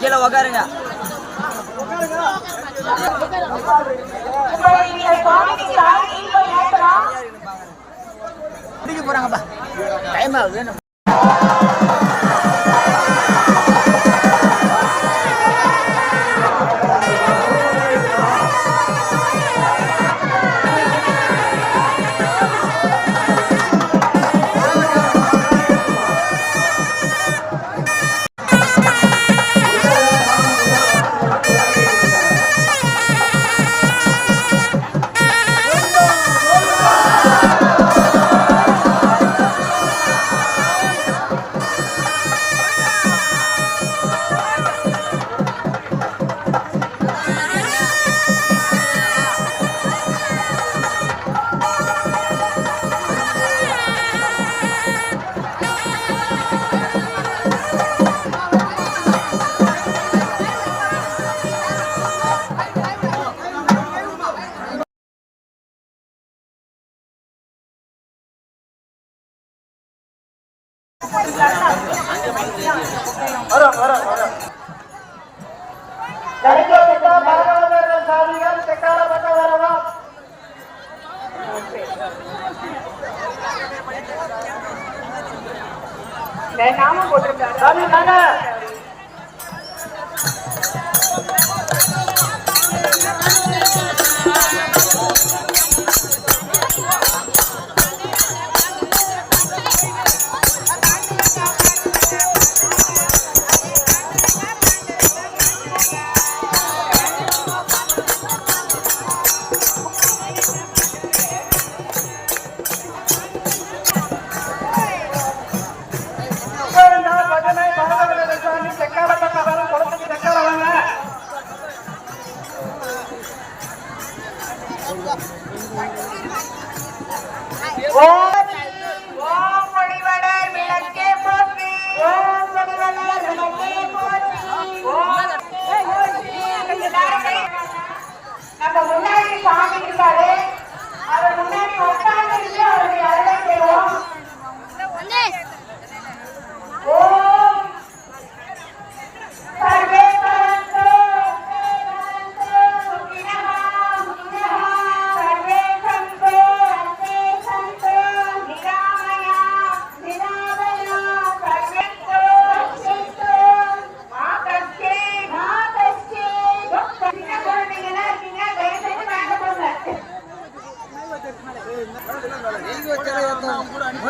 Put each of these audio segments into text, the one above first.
கீழே உக்காருங்க. போறாங்கப்பா. டைம் ஆகுது. தடுக்கப்பட்ட பரவலர்கள் சாதிகள் செக்காடப்பட்ட நாம போட்டிருக்காங்க.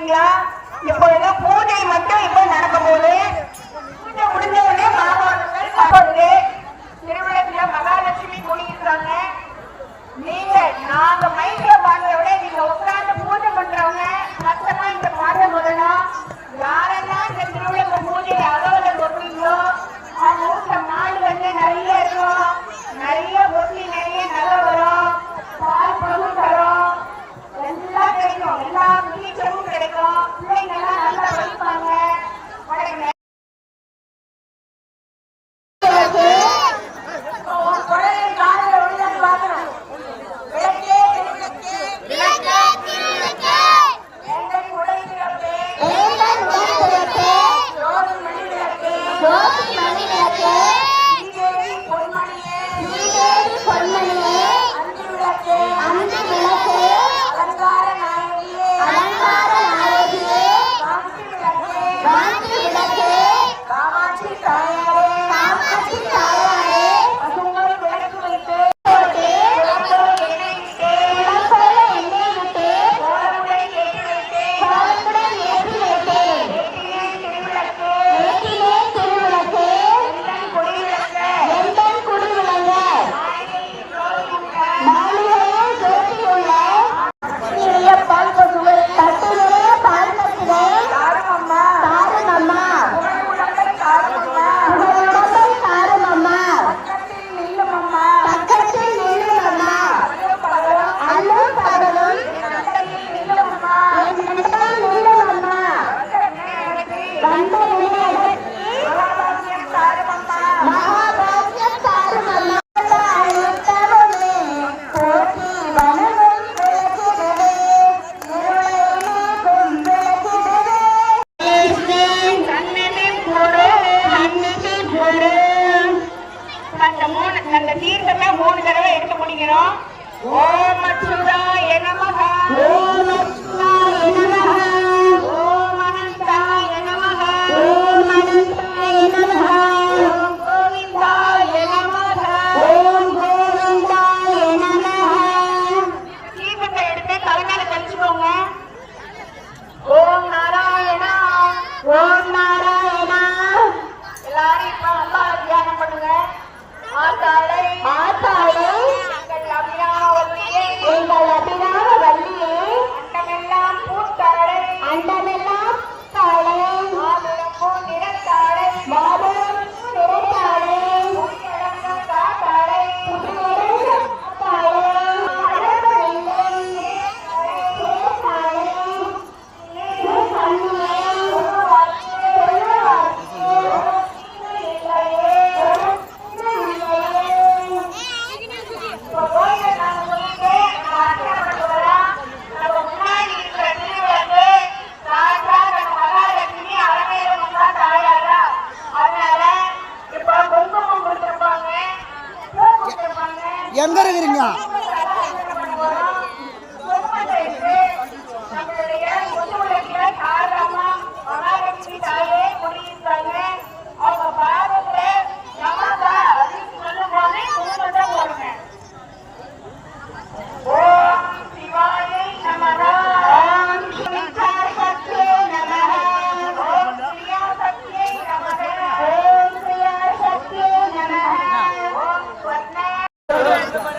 வந்திருக்கீங்களா இப்பொழுது பூஜை மட்டும் இப்ப நடக்கும் போது பூஜை முடிஞ்ச உடனே மாணவர்கள் அப்பொழுது திருவிழத்துல மகாலட்சுமி கூடியிருக்காங்க நீங்க நாங்க மைக்ல பாடுறத விட நீங்க உட்கார்ந்து பூஜை பண்றவங்க மத்தமா இந்த பாட முதலாம் யாரெல்லாம் இந்த திருவிழா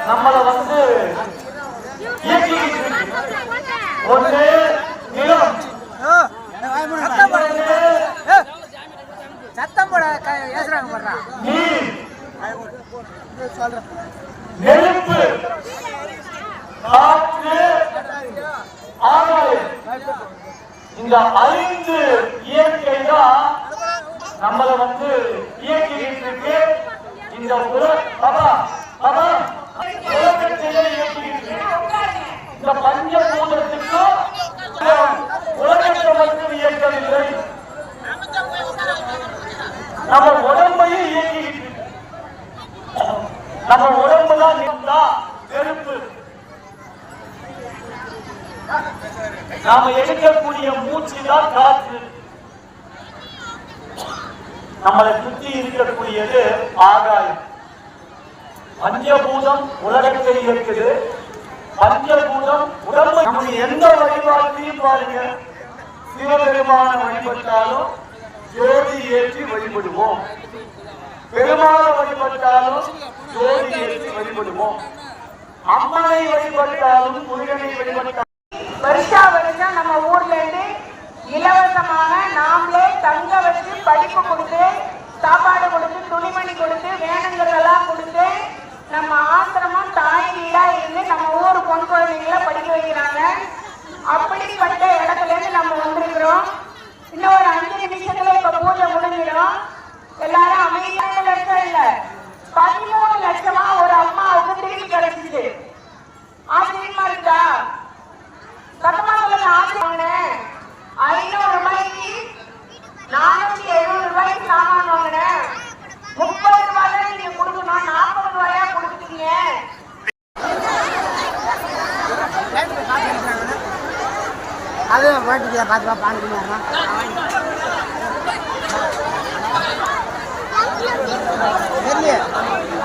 நம்மளை வந்து ஒன்று நிலம் சத்தம் போட. ஏசுறாங்க போடுறான் நெருப்பு காற்று ஆறு. இந்த ஐந்து இயற்கை தான் நம்மளை வந்து இயக்கிட்டு இந்த ஒரு பாபா பாபா உலகத்திலே இயக்கிட்டு இருக்கு இந்த பஞ்சபூதத்துக்கும் உலகத்தை மட்டும் இயக்கவில்லை. நம்ம உடம்பையும் இயக்கிட்டு நம்ம உடம்பு தான் நின்றா நெருப்பு நாம எடுக்கக்கூடிய மூச்சு தான் காற்று. நம்மளை சுத்தி இருக்கக்கூடியது ஆகாயம். பஞ்சபூதம் உலகத்தில் இருக்குது பஞ்சபூதம் உடம்பு நம்ம எந்த வழிபாட்டையும் பாருங்க சிவபெருமான வழிபட்டாலும் ஜோதி ஏற்றி வழிபடுவோம். பெருமான வழிபட்டாலும் ஜோதி ஏற்றி வழிபடுவோம். அம்மனை வழிபட்டாலும் முருகனை வழிபட்டாலும் வருஷா வருஷம் நம்ம ஊர்ல இருந்து இலவசமாக நாமளே தங்க வச்சு படிப்பு கொடுத்து சாப்பாடு கொடுத்து துணிமணி கொடுத்து வேணுங்கிறதெல்லாம் கொடுத்து நம்ம ஆசிரமம் தாய் வீடா இருந்து நம்ம ஊர் குழந்தைங்களை படிக்க வைக்கிறாங்க. அப்படிப்பட்ட இடத்துல இருந்து நம்ம வந்திருக்கிறோம். இன்னும் ஒரு அஞ்சு நிமிஷத்துல இப்ப பூஜை முடிஞ்சிடும். எல்லாரும் அமைதியான லட்சம் இல்ல பதிமூணு லட்சமா ஒரு அம்மாவுக்கு திரும்பி கிடைச்சிச்சு ஆச்சரியமா இருக்கா? சத்தமா சொல்லுங்க ஆச்சரியம் ஐநூறு ரூபாய்க்கு நானூத்தி எழுபது ரூபாய்க்கு சாமான் வாங்கினேன். போயிட்டு பார்த்துப்பா பாண்டிங்க தெரியல